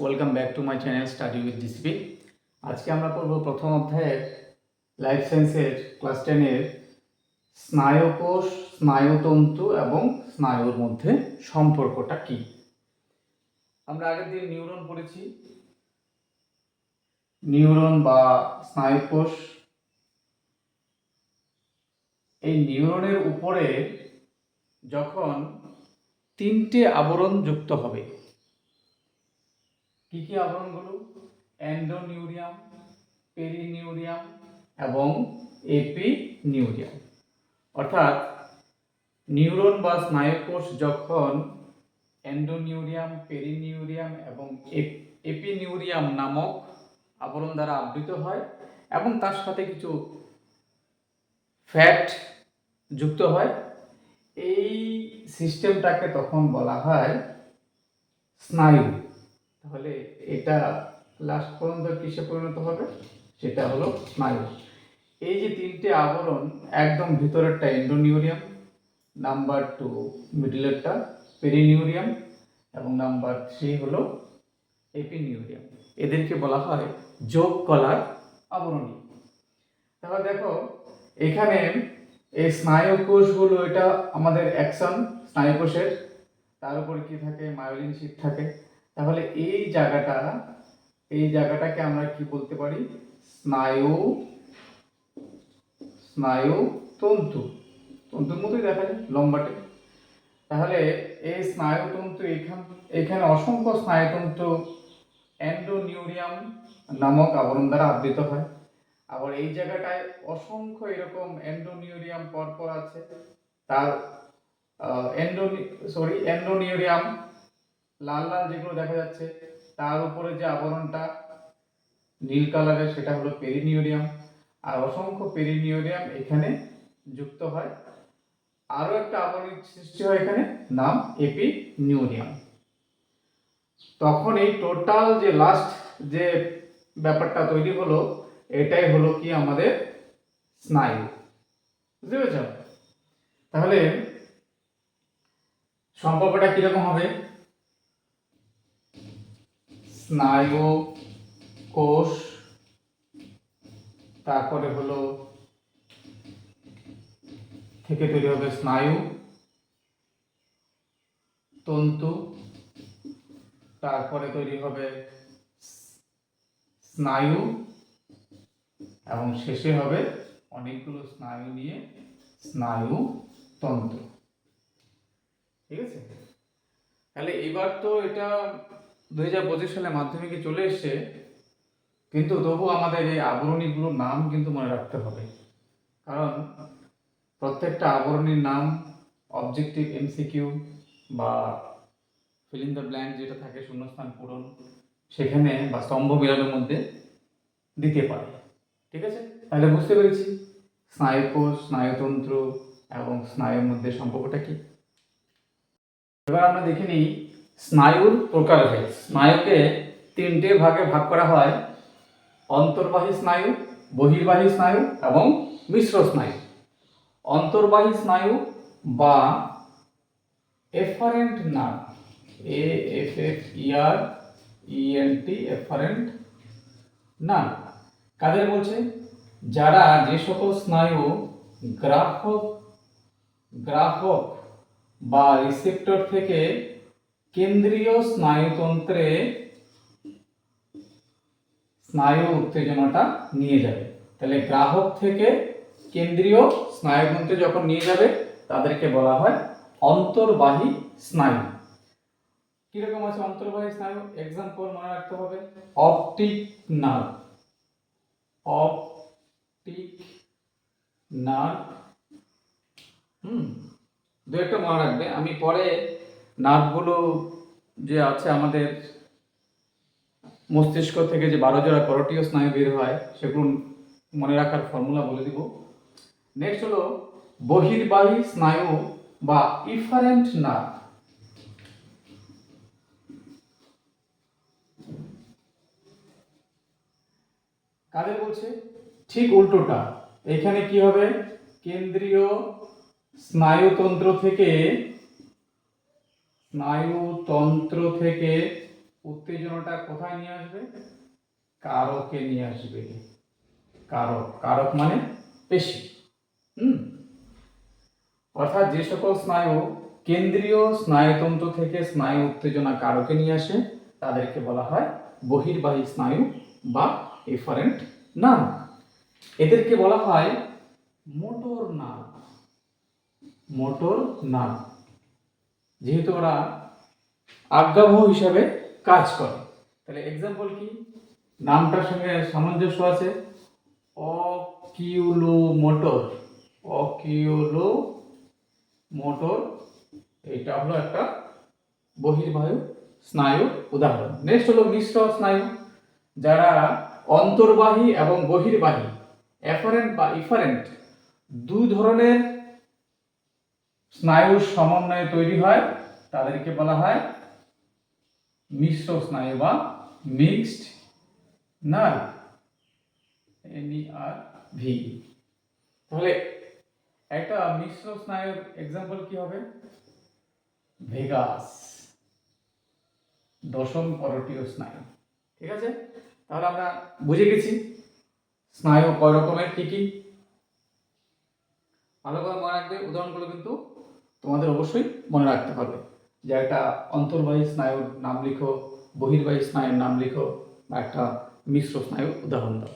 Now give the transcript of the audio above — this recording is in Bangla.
Welcome back to my channel study with DCP আজকে আমরা পড়ব প্রথম অধ্যায়ের লাইফ সায়েন্সের ক্লাস টেনের স্নায়ুকোষ, স্নায়ুতন্তু এবং স্নায়ুর মধ্যে সম্পর্কটা কি? আমরা আগের দিন নিউরন পড়েছি। নিউরন বা স্নায়ুকোষ, এই নিউরনের উপরে যখন তিনটে আবরণ যুক্ত হবে কি কি আবরণগুলো? অ্যান্ডোনিউরিয়াম, পেরিনিউরিয়াম এবং এপিনিউরিয়াম। অর্থাৎ নিউরন বা স্নায়ুকোষ যখন অ্যান্ডোনিউরিয়াম, পেরিনিউরিয়াম এবং এপ- এপিনিউরিয়াম নামক আবরণ দ্বারা আবৃত হয় এবং তার সাথে কিছু ফ্যাট যুক্ত হয়, এই সিস্টেমটাকে তখন বলা হয় স্নায়ু। তাহলে এটা লাস্ট পর্যন্ত কিসে পরিণত হবে? সেটা হলো স্নায়ু। এই যে তিনটে আবরণ একদম ভিতরেরটা এন্ডোনিউরিয়াম নাম্বার টু মিডিলেরটা পেরিনিউরিয়াম এবং নাম্বার থ্রি হলো এপিনিউরিয়াম এদেরকে বলা হয় যোগ কলার আবরণী। তাহলে দেখো, এখানে এই স্নায়ু কোষগুলো, এটা আমাদের অ্যাকশন স্নায়ু কোষের, তার উপর কি থাকে? মায়োলিন শীট থাকে। তাহলে এই জায়গাটা, এই জায়গাটাকে আমরা কি বলতে পারি? স্নায়ু স্নায়ু তন্তু। তন্তুর মতোই দেখা যায়, লম্বাটে। তাহলে এই স্নায়ুতন্তু এখান, এখানে অসংখ্য স্নায়ুতন্তু অ্যান্ডোনিউরিয়াম নামক আবরণ দ্বারা আবৃত হয়। আবার এই জায়গাটায় অসংখ্য এরকম অ্যান্ডোনিউরিয়াম পরপর আছে। তার অ্যান্ডোনি সরি অ্যান্ডোনিউরিয়াম লাল লাল যেগুলো দেখা যাচ্ছে, তার উপরে যে আবরণটা নীল কালারের সেটা হলো পেরিনিউরিয়াম আর অসংখ্য পেরিনিউরিয়াম এখানে যুক্ত হয়। আরও একটা আবরণ সৃষ্টি হয় এখানে, নাম এপি এপিনিউরিয়াম তখন এই টোটাল যে লাস্ট যে ব্যাপারটা তৈরি হলো, এটাই হলো কি আমাদের স্নায়ু। বুঝতে পেরেছ? তাহলে সম্পর্কটা কীরকম হবে? স্নায়ু কোষ, তারপরে হলো থেকে তৈরি হবে স্নায়ু, তন্তু, তারপরে তৈরি হবে স্নায়ু, এবং শেষে হবে অনেকগুলো স্নায়ু নিয়ে স্নায়ু তন্ত্র ঠিক আছে? তাহলে এবার তো এটা দুই হাজার সালে মাধ্যমিকে চলে এসছে, কিন্তু তবু আমাদের এই আবরণীগুলোর নাম কিন্তু মনে রাখতে হবে। কারণ প্রত্যেকটা আবরণীর নাম অবজেক্টিভ এমসিকিউ বা ফিল দ্য ব্ল্যাঙ্ক যেটা থাকে, শূন্যস্থান পূরণ, সেখানে বা স্তম্ভ মিলানোর মধ্যে দিতে পারে। ঠিক আছে? তাহলে বুঝতে পেরেছি। স্নায়ুকোষ, স্নায়ুতন্ত্র এবং স্নায়ুর মধ্যে সম্পর্কটা কি? এবার আমরা দেখে নিই স্নায়ুর প্রকারভেদ। স্নায়ুকে তিনটে ভাগে ভাগ করা হয়, অন্তর্বাহী স্নায়ু, বহির্বাহী স্নায়ু এবং মিশ্র স্নায়ু। অন্তর্বাহী স্নায়ু বা afferent nerve A F F E R E N T afferent nerve কাদের বলছে? যারা যে সকল স্নায়ু গ্রাহক গ্রাহক বা রিসেপ্টর থেকে কেন্দ্রীয় স্নায়ুতন্ত্রে স্নায়ু উত্তেজনাটা নিয়ে যাবে। তাহলে গ্রাহক থেকে কেন্দ্রীয় স্নায়ুতন্ত্রে যখন নিয়ে যাবে, তাদেরকে বলা হয় অন্তর্বাহী স্নায়ু। কীরকম আছে অন্তর্বাহী স্নায়ু? এক্সাম্পল মনে রাখতে হবে। অপটিক নার্ভ অপটিক নার্ভ হুম, দু একটা মনে রাখবে। আমি পরে নার্ভগুলো যে আছে আমাদের মস্তিষ্ক থেকে যে বারো জোড়া করটীয় স্নায়ু বের হয়, সেগুলো মনে রাখার ফর্মুলা বলে দিব। নেক্সট হলো বহির্বাহী স্নায়ু বা ইফারেন্ট নার্ভ কাদের বলছে? ঠিক উল্টোটা। এখানে কি হবে? কেন্দ্রীয় স্নায়ুতন্ত্র থেকে স্নায়ুতন্ত্র থেকে উত্তেজনাটা কোথায় নিয়ে আসবে? কারকে নিয়ে আসবে। কারক। কারক মানে পেশি। হুম? অর্থাৎ যে সকল স্নায়ু কেন্দ্রীয় স্নায়ুতন্ত্র থেকে স্নায়ু উত্তেজনা কারকে নিয়ে আসে, তাদেরকে বলা হয় বহির্বাহী স্নায়ু বা এফারেন্ট নার্ভ। এদেরকে বলা হয় মোটর নার্ভ। Motor nerve. যেহেতু ওরা আজ্ঞাবহ হিসাবে কাজ করে। তাহলে এক্সাম্পল কি? নামটার সঙ্গে সামঞ্জস্য আছে? অকিউলো মোটর অকিউলো মোটর এটা হলো একটা বহির্বায়ু স্নায়ুর উদাহরণ। নেক্সট হলো মিশ্র স্নায়ু, যারা অন্তর্বাহী এবং বহির্বাহী এফারেন্ট বা ইফারেন্ট দুই ধরনের স্নায়ুর সমন্বয়ে তৈরি হয়, তাদেরকে বলা হয় মিশ্র স্নায়ু বা মিক্সড নার্ভ আর ভি তাহলে একটা মিশ্র স্নায়ুর এক্সাম্পল কি হবে? ভেগাস, দশম করটীয় স্নায়ু। ঠিক আছে? তাহলে আমরা বুঝে গেছি স্নায়ু কয় রকমের, কি কি? ভালো করে মনে রাখবে, উদাহরণগুলো কিন্তু তোমাদের অবশ্যই মনে রাখতে হবে যে একটা অন্তর্বাহী স্নায়ুর নাম লিখো, বহির্বাহী স্নায়ুর নাম লিখো বা একটা মিশ্র স্নায়ুর উদাহরণ দাও।